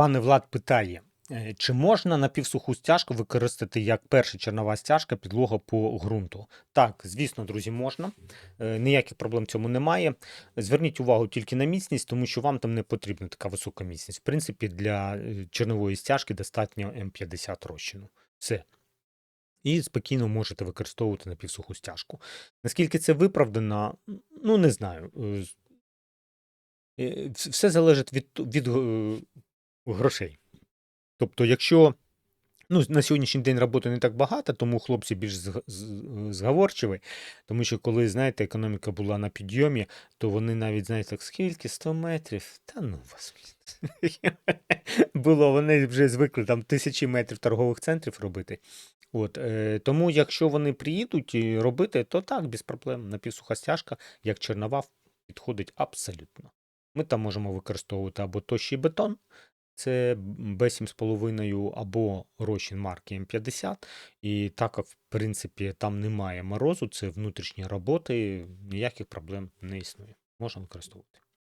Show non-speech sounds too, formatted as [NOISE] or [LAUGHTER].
Пане Влад питає, е, чи можна напівсуху стяжку використати як перша чернова стяжка підлога по ґрунту? Так, звісно, друзі, можна. Е, Ніяких проблем в цьому немає. Зверніть увагу тільки на міцність, тому що вам там не потрібна така висока міцність. В принципі, для е, чернової стяжки достатньо М50 розчину. Все. І спокійно можете використовувати напівсуху стяжку. Наскільки це виправдано, ну не знаю. Все залежить від, від грошей. Тобто, якщо ну, на сьогоднішній день роботи не так багато, тому хлопці більш зговорчиві, тому що коли, знаєте, економіка була на підйомі, то вони навіть, знаєте, так, скільки 100 метрів, та ну вас. [LAUGHS] Було, вони вже звикли там тисячі метрів торгових центрів робити. От, е, тому, якщо вони приїдуть робити, то так, без проблем. Напівсуха стяжка, як чернова, підходить абсолютно. Ми там можемо використовувати або тощий бетон, це B7,5 або розчин марки М50. І так, як, в принципі, там немає морозу, це внутрішні роботи, ніяких проблем не існує. Можна використовувати.